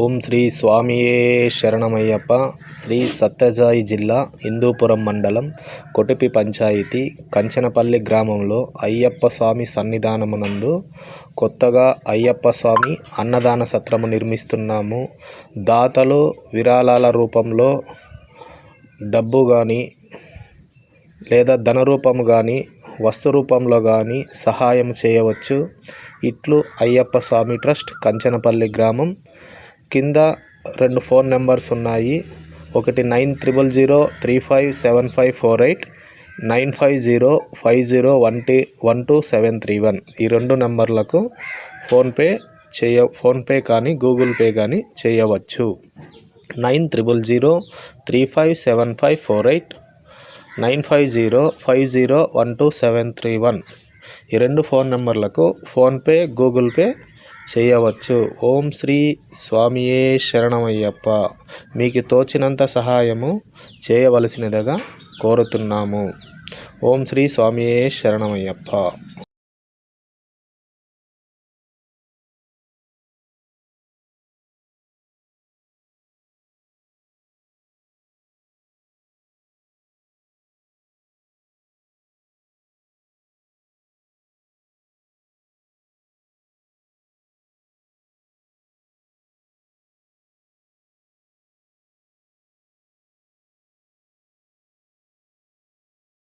ఓం శ్రీ స్వామియే శరణమయ్యప్ప శ్రీ సత్యజాయి జిల్లా హిందూపురం మండలం కొటిపి పంచాయతీ కంచనపల్లి గ్రామంలో అయ్యప్ప స్వామి సన్నిధానమునందు కొత్తగా అయ్యప్ప స్వామి అన్నదాన సత్రము నిర్మిస్తున్నాము. దాతలు విరాళాల రూపంలో డబ్బు కానీ లేదా ధన రూపము కానీ వస్తు రూపంలో కానీ సహాయం చేయవచ్చు. ఇట్లు అయ్యప్ప స్వామి ట్రస్ట్ కంచనపల్లి గ్రామం కింద రెండు ఫోన్ నెంబర్స్ ఉన్నాయి. ఒకటి nine triple zero three five seven five four eight nine five zero five zero one T one two seven three one. ఈ రెండు నెంబర్లకు ఫోన్పే చేయ ఫోన్పే కానీ గూగుల్ పే కానీ చేయవచ్చు. Nine triple zero three five seven five four eight nine five zero five zero one two seven three one. ఈ రెండు phone నెంబర్లకు ఫోన్పే గూగుల్ పే చేయవచ్చు. ఓం శ్రీ స్వామియే శరణమయ్యప్ప. మీకు తోచినంత సహాయము చేయవలసినదిగా కోరుతున్నాము. ఓం శ్రీ స్వామియే శరణమయ్యప్ప.